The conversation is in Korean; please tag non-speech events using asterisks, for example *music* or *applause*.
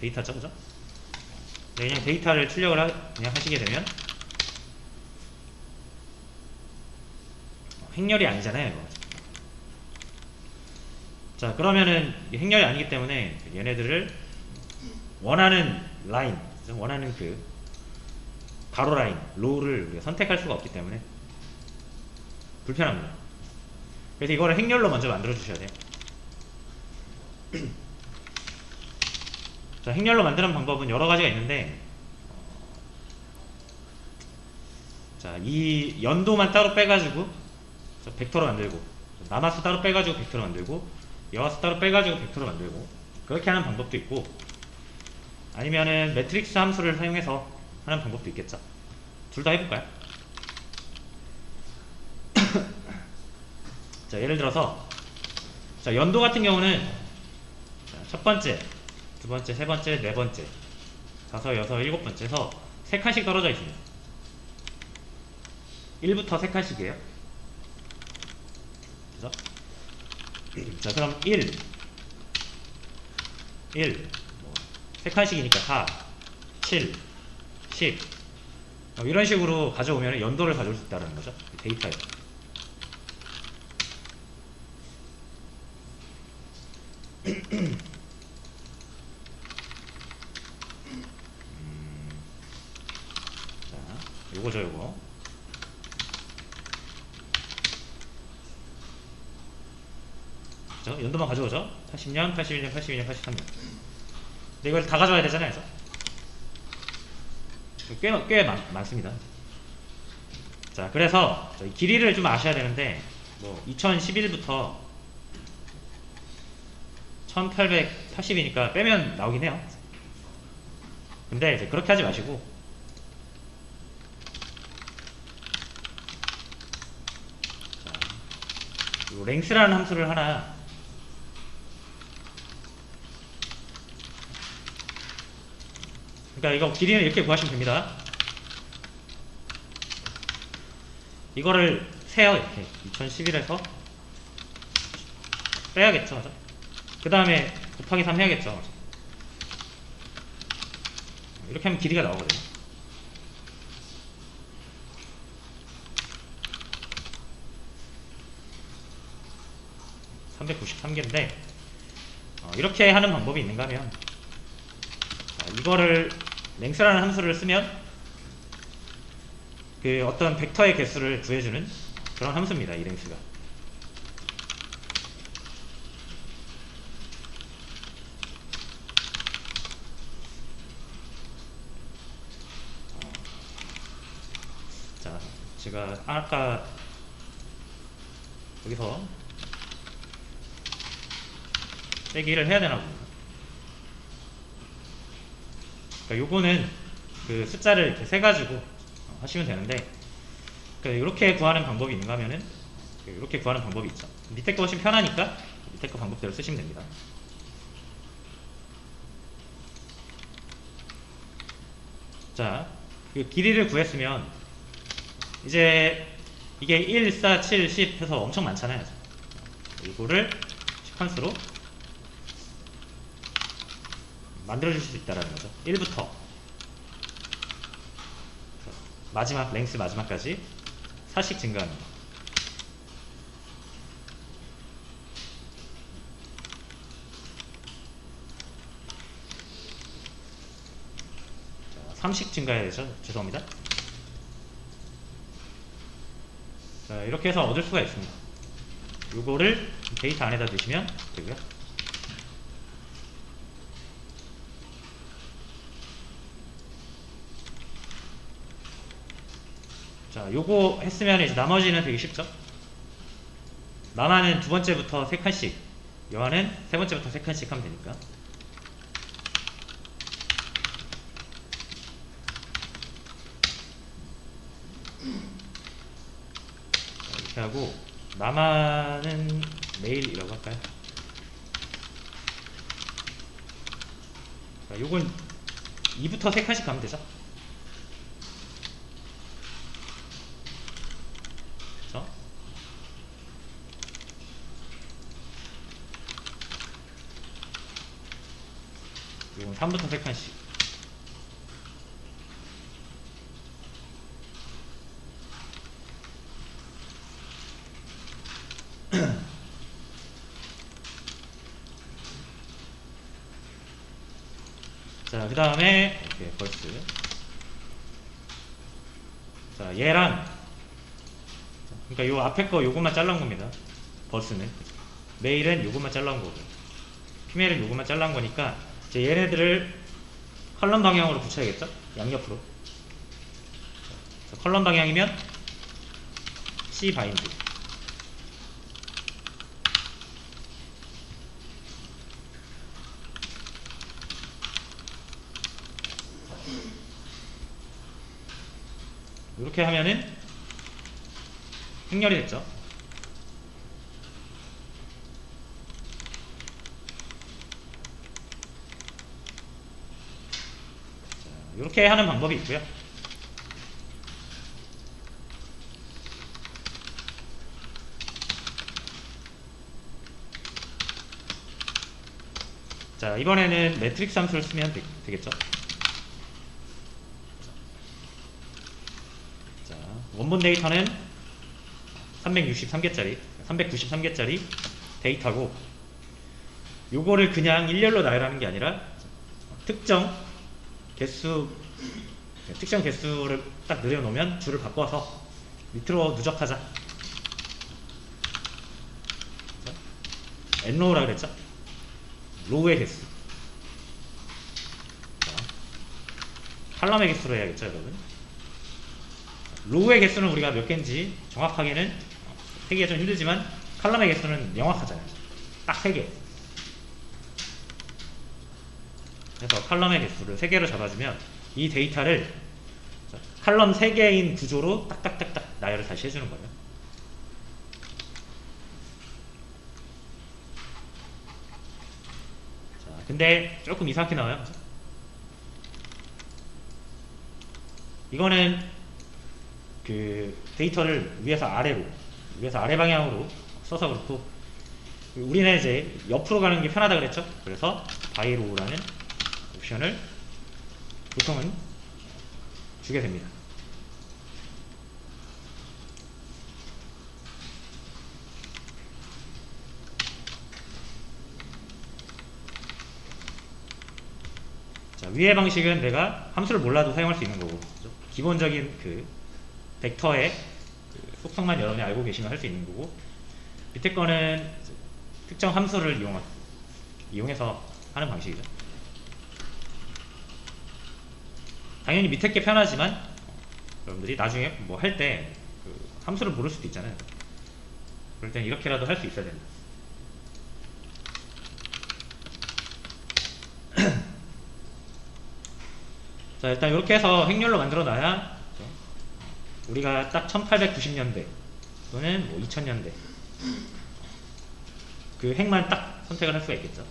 데이터죠, 그죠? 네, 그냥 데이터를 출력을 하, 그냥 하시게 되면 행렬이 아니잖아요, 이거. 자, 그러면은 행렬이 아니기 때문에 얘네들을 원하는 라인, 원하는 그 가로 라인, 로우를 우리가 선택할 수가 없기 때문에 불편합니다. 그래서 이거를 행렬로 먼저 만들어 주셔야 돼요. *clears throat* 자, 행렬로 만드는 방법은 여러 가지가 있는데 자, 이 연도만 따로 빼가지고 자, 벡터로 만들고 남화수 따로 빼가지고 벡터로 만들고 여화수 따로 빼가지고 벡터로 만들고 그렇게 하는 방법도 있고 아니면은 매트릭스 함수를 사용해서 하는 방법도 있겠죠. 둘 다 해볼까요? *coughs* 자, 예를 들어서 자, 연도 같은 경우는 자, 첫 번째, 두 번째, 세 번째, 네 번째, 다섯, 여섯, 일곱 번째에서 세 칸씩 떨어져 있습니다. 1부터 세 칸씩이에요. 그죠? 자, 그럼 1, 1, 뭐, 세 칸씩이니까 4, 7, 10. 어, 이런 식으로 가져오면 연도를 가져올 수 있다는 거죠. 데이터에. *clears throat* 음, 자, 요거죠, 요거. 그죠? 연도만 가져오죠? 80년, 81년, 82년, 83년. 근데 이걸 다 가져와야 되잖아요, 그래서. 꽤, 꽤 많, 많습니다. 자, 그래서 길이를 좀 아셔야 되는데, 뭐, 2011부터 1880이니까 빼면 나오긴 해요. 근데 이제 그렇게 하지 마시고, 자, 요 랭스라는 함수를 하나 그러니까 이거 길이는 이렇게 구하시면 됩니다. 이거를 세요 이렇게 2011에서 빼야겠죠, 그 다음에 곱하기 3 해야겠죠. 이렇게 하면 길이가 나오거든요. (393개인데) 어, 이렇게 하는 방법이 있는가 하면 자, 이거를 랭스라는 함수를 쓰면 그 어떤 벡터의 개수를 구해주는 그런 함수입니다. 이 랭스가. 자, 제가 아까 여기서 빼기를 해야 되나 봅니다. 그러니까 요거는 그 숫자를 이렇게 세 가지고 하시면 되는데 그러니까 이렇게 구하는 방법이 있는가 하면은 이렇게 구하는 방법이 있죠. 밑에 거 훨씬 편하니까 밑에 거 방법대로 쓰시면 됩니다. 자, 그 길이를 구했으면 이제 이게 1, 4, 7, 10 해서 엄청 많잖아요. 이거를 시퀀스로 만들어 주실 수 있다는 거죠. 1부터 마지막 랭스 마지막까지 4씩 증가합니다. 자, 3씩 증가해야죠. 죄송합니다. 자, 이렇게 해서 얻을 수가 있습니다. 요거를 데이터 안에다 넣으시면 되고요. 자, 요거 했으면 이제 나머지는 되게 쉽죠? 남아는 두 번째부터 세 칸씩, 여하는 세 번째부터 세 칸씩 하면 되니까. 자, 이렇게 하고 남아는 메일이라고 할까요? 자, 요건 2부터 세 칸씩 가면 되죠? 그쵸? 이건 3부터 3칸씩 자, 그 다음에 이렇게 벌스. 자, 얘랑 그러니까 요 앞에 거 요것만 잘라온 겁니다. 벌스는 메일은 요것만 잘라온 거고 피메일은 요것만 잘라온 거니까 이제 얘네들을 컬럼 방향으로 붙여야겠죠? 양옆으로. 자, 컬럼 방향이면 C 바인드. 이렇게 하면은 행렬이 됐죠. 이렇게 하는 방법이 있고요. 자, 이번에는 매트릭스 함수를 쓰면 되, 되겠죠. 자, 원본 데이터는 363개짜리, 393개짜리 데이터고 요거를 그냥 일렬로 나열하는 게 아니라 특정 개수 특정 개수를 딱 늘여놓으면 줄을 바꿔서 밑으로 누적하자. 자, n로우라 그랬죠? 로우의 개수. 자, 칼럼의 개수로 해야겠죠, 여러분? 로우의 개수는 우리가 몇 개인지 정확하게는 세기가 좀 힘들지만 칼럼의 개수는 명확하잖아요. 딱 3개. 그래서 칼럼의 개수를 3개로 잡아주면 이 데이터를 칼럼 3개인 구조로 딱딱딱딱 나열을 다시 해주는 거예요. 자, 근데 조금 이상하게 나와요. 이거는 그 데이터를 위에서 아래로 위에서 아래 방향으로 써서 그렇고 우리는 이제 옆으로 가는 게 편하다 그랬죠 그래서 바이로라는 옵션을 보통은 주게 됩니다 자 위의 방식은 내가 함수를 몰라도 사용할 수 있는 거고? 기본적인 그 벡터의 그 속성만 여러분이 알고 계시면 할 수 있는 거고 밑에 거는 특정 함수를 이용, 이용해서 하는 방식이죠. 당연히 밑에 게 편하지만 여러분들이 나중에 뭐 할 때 그 함수를 모를 수도 있잖아요. 그럴 땐 이렇게라도 할 수 있어야 된다. *clears throat* 자 일단 이렇게 해서 행렬로 만들어 놔야 우리가 딱 1890년대 또는 뭐 2000년대 그 핵만 딱 선택을 할 수가 있겠죠.